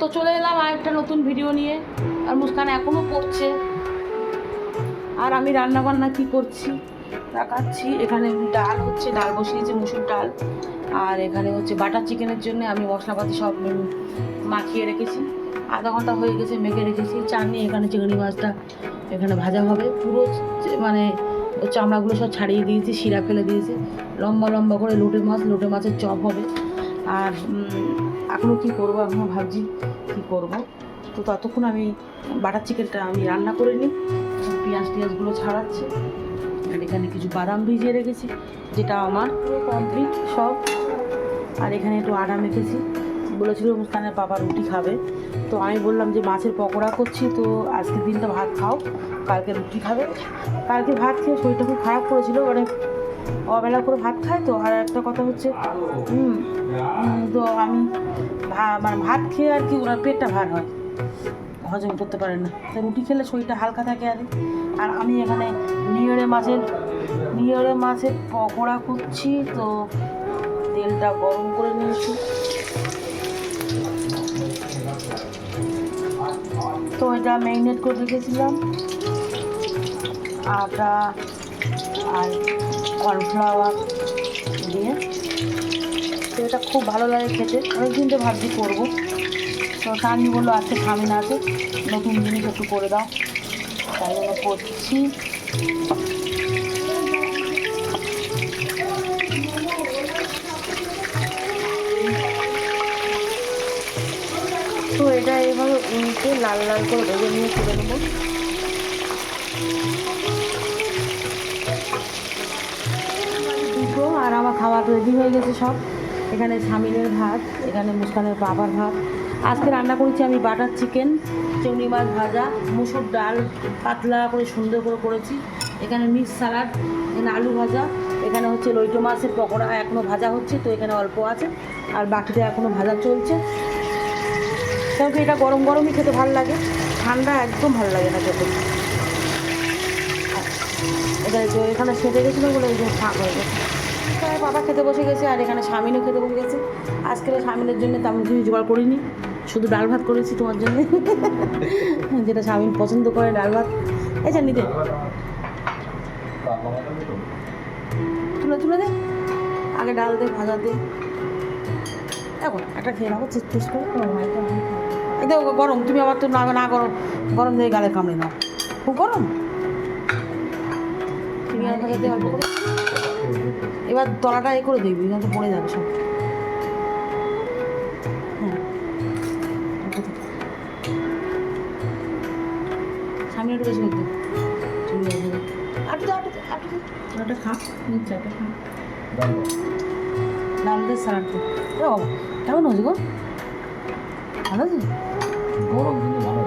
তো চলে এলাম আর একটা নতুন ভিডিও নিয়ে। আর মুস্কান এখনও পড়ছে আর আমি রান্না বান্না কি করছি? দেখাচ্ছি। এখানে ডাল হচ্ছে, ডাল বসিয়েছি মুসুর ডাল। আর এখানে হচ্ছে বাটার চিকেনের জন্য আমি মশলাপাতি সব মাখিয়ে রেখেছি। আধা ঘণ্টা হয়ে গেছে মেখে রেখেছি। চাটনি, এখানে চিংড়ি মাছটা এখানে ভাজা হবে। পুরো মানে চামড়াগুলো সব ছাড়িয়ে দিয়েছি, শিরা ফেলে দিয়েছি। লম্বা লম্বা করে লোটে মাছ, লোটে মাছের চপ হবে। আর এখনও কী করব? এখনও ভাবছি কী করব? তো ততক্ষণ আমি বাটার চিকেনটা আমি রান্না করে নিই। পেঁয়াজ টিয়াজগুলো ছাড়াচ্ছি। আর এখানে কিছু বাদাম ভিজিয়ে রেখেছি, যেটা আমার কমপ্লিট সব। আর এখানে একটু আটা মেখেছি। বলেছিল মুস্কানের বাবা রুটি খাবে। তো আমি বললাম যে, মাছের পকোড়া করছি, তো আজকের দিনটা ভাত খাও। কালকে রুটি খাবে। কালকে ভাত খেয়ে শরীরটা খুব খারাপ করেছিল মানে অবেলা করে ভাত খায় তো, আর একটা কথা হচ্ছে তো আমি মানে ভাত খেয়ে আর কি ওনার পেটটা ভার হয়। হজম করতে পারেন না। তো রুটি খেলে শরীরটা হালকা থাকে আর। আর আমি এখানে নিয়রে মাছের নিয়রে মাছের পকোড়া করছি তো, তেলটা গরম করে নিয়েছি। তো এটা ম্যারিনেট করে রেখেছিলাম। আটা আর কর্নফ্লাওয়ার দিয়ে। তো এটা খুব ভালো লাগে খেতে। অনেকদিন তো ভাবছি করব। তো সানি বলল, আজকে স্বামীন আছে, নতুন জিনিস একটু করে দাও। তাই জন্য করছি। তো এটা এইভাবে উল্টে লাল লাল করে ভেজে নিয়ে তুলে নেব। খাবার রেডি হয়ে গেছে সব। এখানে স্বামীনের ভাত, এখানে মুস্কানের বাবার ভাত। আজকে রান্না করেছি আমি বাটার চিকেন, চিংড়ি মাছ ভাজা, মুসুর ডাল পাতলা করে সুন্দর করে করেছি। এখানে মিক্স স্যালাড এখানে আলু ভাজা, এখানে হচ্ছে লইটো মাছের পকোড়া এখনও ভাজা হচ্ছে, তো এখানে অল্প আছে। আর বাকিটা এখনও ভাজা চলছে। কারণ এটা গরম গরমই খেতে ভালো লাগে। ঠান্ডা একদম ভালো লাগে না খেতে। এটা এখানে সেটে গেছিল বলে এই যে ফাঁক হয়ে গেছে। তাই বাবা খেতে বসে গেছে আর এখানে স্বামীনও খেতে বসে গেছে। আজকে স্বামীনের জন্য তেমন কিছু জোগাড় করিনি, শুধু ডাল ভাত করেছি তোমার জন্য। যেটা স্বামীন পছন্দ করে, ডাল ভাত। এই যে নিতে। তুলে তুলে দে। আগে ডাল দে, ভাজা দে। এখন একটা খেয়ে নেব চিট চিট করে দেখো গরম, তুমি আবার তো না না গরম গরম দিয়ে গালে কামড়ে নাও খুব গরম। তুমি আর ভাজা দিয়ে অল্প করে এবার তলাটা এ করে দেখবি না তো পড়ে যাবে সব। হ্যাঁ সামনে একটু বেশি করতে। খা খা কেমন হয়েছে গো? ভালো আছে গরম ভালো।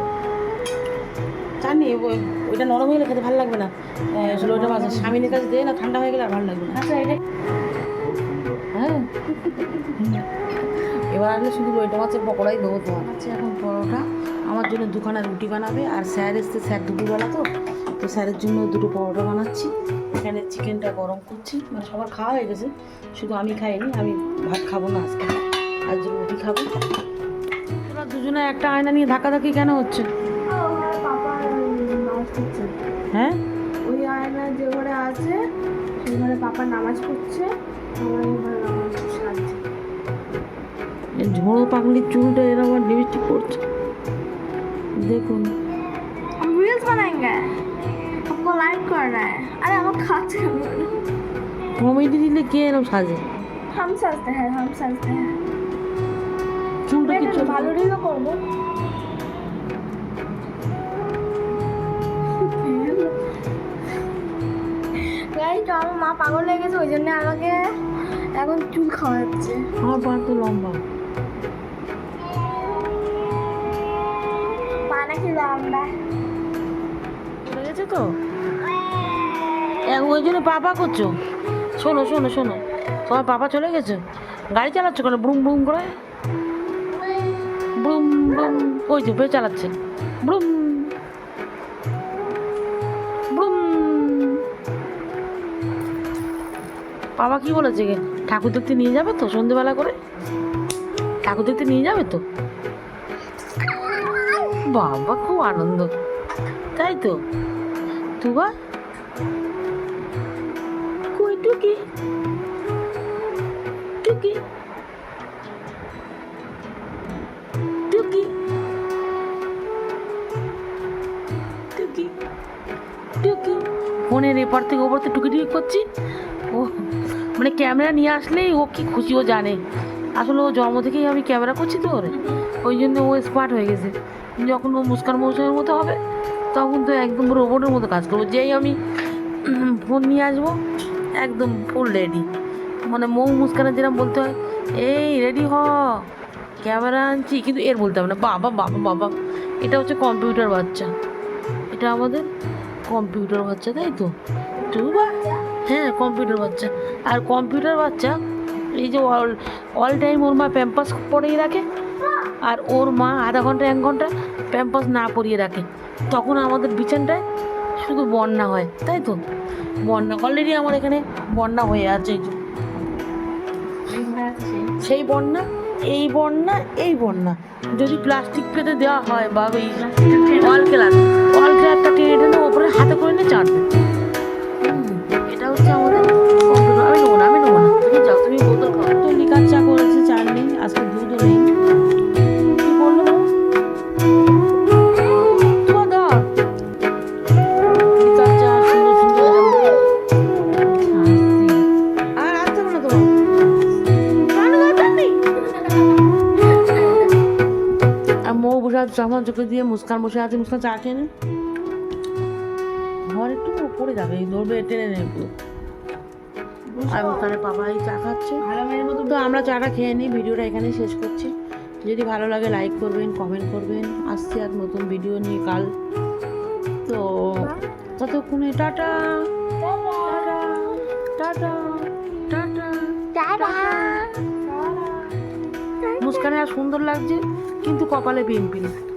জানি ওই- ওইটা নরম হয়ে গেলে খেতে ভালো লাগবে না। আসলে ওইটা মাছ স্বামীনের কাছে দিয়ে না ঠান্ডা হয়ে গেলে আর ভালো লাগবে না। আচ্ছা এটা হ্যাঁ। এবার আসলে শুধু ওইটা মাছের পকোড়াই দেবো তোমার। আচ্ছা এখন পরোটা। আমার জন্য দুখানা রুটি বানাবে আর স্যার এসছে স্যার দুপুরবেলা তো। তো স্যারের জন্য দুটো পরোটা বানাচ্ছি। এখানে চিকেনটা গরম করছি। মানে সবার খাওয়া হয়ে গেছে। শুধু আমি খাইনি আমি ভাত খাব না আজকে। আজ রুটি খাব। তোরা দুজনে একটা আয়না নিয়ে ধাক্কাধাক্কি কেন হচ্ছে? হ্যাঁ ওই আয়না যে ঘরে আছে সেই ঘরে পাপা নামাজ পড়ছে আমার এই ঘরে নামাজ সাজছে এই ঝোড়ো পাগলির চুলটা এরকম আমার লিপস্টিক পড়ছে দেখুন हम रील्स बनाएंगे हमको लाइक करना है अरे हम खाते हैं কমেডি দিলে কে এরকম সাজে हम सजते हैं हम सजते हैं চুলটা কি চুল ভালো রিলও করবো গাইজ আমার মা পাগল হয়ে গেছে ওই জন্য আমাকে এখন চুল খাওয়াচ্ছে। আমার পা তো লম্বা। পা নাকি লম্বা। চলে গেছে তো? ওই জন্য পাপা করছ? শোনো শোনো শোনো। তোমার পাপা চলে গেছে? গাড়ি চালাচ্ছ কেন? ব্রুম ব্রুম করে? ব্রুম ব্রুম ওই যে বে চালাচ্ছে। ব্রুম বাবা কি বলেছে ঠাকুর দেখতে নিয়ে যাবে তো সন্ধেবেলা করে? ঠাকুর দেখতে নিয়ে যাবে তো? বাবা, খুব আনন্দ। তাই তো? তুবা কই টুকি? টুকি? টুকি? টুকি? টুকি? ফোনের এপার থেকে ওপর থেকে টুকি টুকি করছি? ও মানে ক্যামেরা নিয়ে আসলেই ও কি খুশি ও জানে। আসলে ও জন্ম থেকেই আমি ক্যামেরা করছি তো ওরে। ওই জন্য ও স্মার্ট হয়ে গেছে। যখন ও মুস্কান মৌসুমের মতো হবে, তখন তো একদম রোবটের মতো কাজ করব। যেই আমি ফোন নিয়ে আসব, একদম ফুল রেডি মানে মৌ মুস্কানের যেরকম বলতে হয়, এই রেডি হ, ক্যামেরা আনছি। কিন্তু এর বলতে হবে না। বাবা বাবা বাবা, এটা হচ্ছে কম্পিউটার বাচ্চা। এটা আমাদের কম্পিউটার বাচ্চা, তাই তো? তুই বা হ্যাঁ কম্পিউটার বাচ্চা। আর কম্পিউটার বাচ্চা, এই যে অল অল টাইম ওর মা প্যাম্পাস পরিয়ে রাখে, আর ওর মা আধা ঘণ্টা, এক ঘণ্টা প্যাম্পাস না পরিয়ে রাখে। তখন আমাদের বিছানটায় শুধু বন্যা হয়, তাই তো? বন্যা অলরেডি আমার এখানে বন্যা হয়ে আছে। সেই বন্যা, এই বন্যা এই বন্যা। যদি প্লাস্টিক পেতে দেওয়া হয় বা এই অল ক্লাস অল ক্লাসটা টেনে টেনে ওপরে হাতে করে নিয়ে চাটবে। চামচ চোখে দিয়ে মুস্কান বসে আছে। মুস্কান চা খেয়ে নে। ঘর একটু পড়ে যাবে এই ধরবে টেনে নেবে। আর মুস্কানের পাপা এই চা খাচ্ছে। তো আমরা চাটা খেয়ে নিই ভিডিওটা এখানে শেষ করছি। যদি ভালো লাগে লাইক করবেন কমেন্ট করবেন। আসছি আর নতুন ভিডিও নিয়ে কাল। তো ততক্ষণে টাটা। টাটা। টাটা। টাটা। মুস্কানে আর সুন্দর লাগছে। কিন্তু কপালে বিএনপি পিন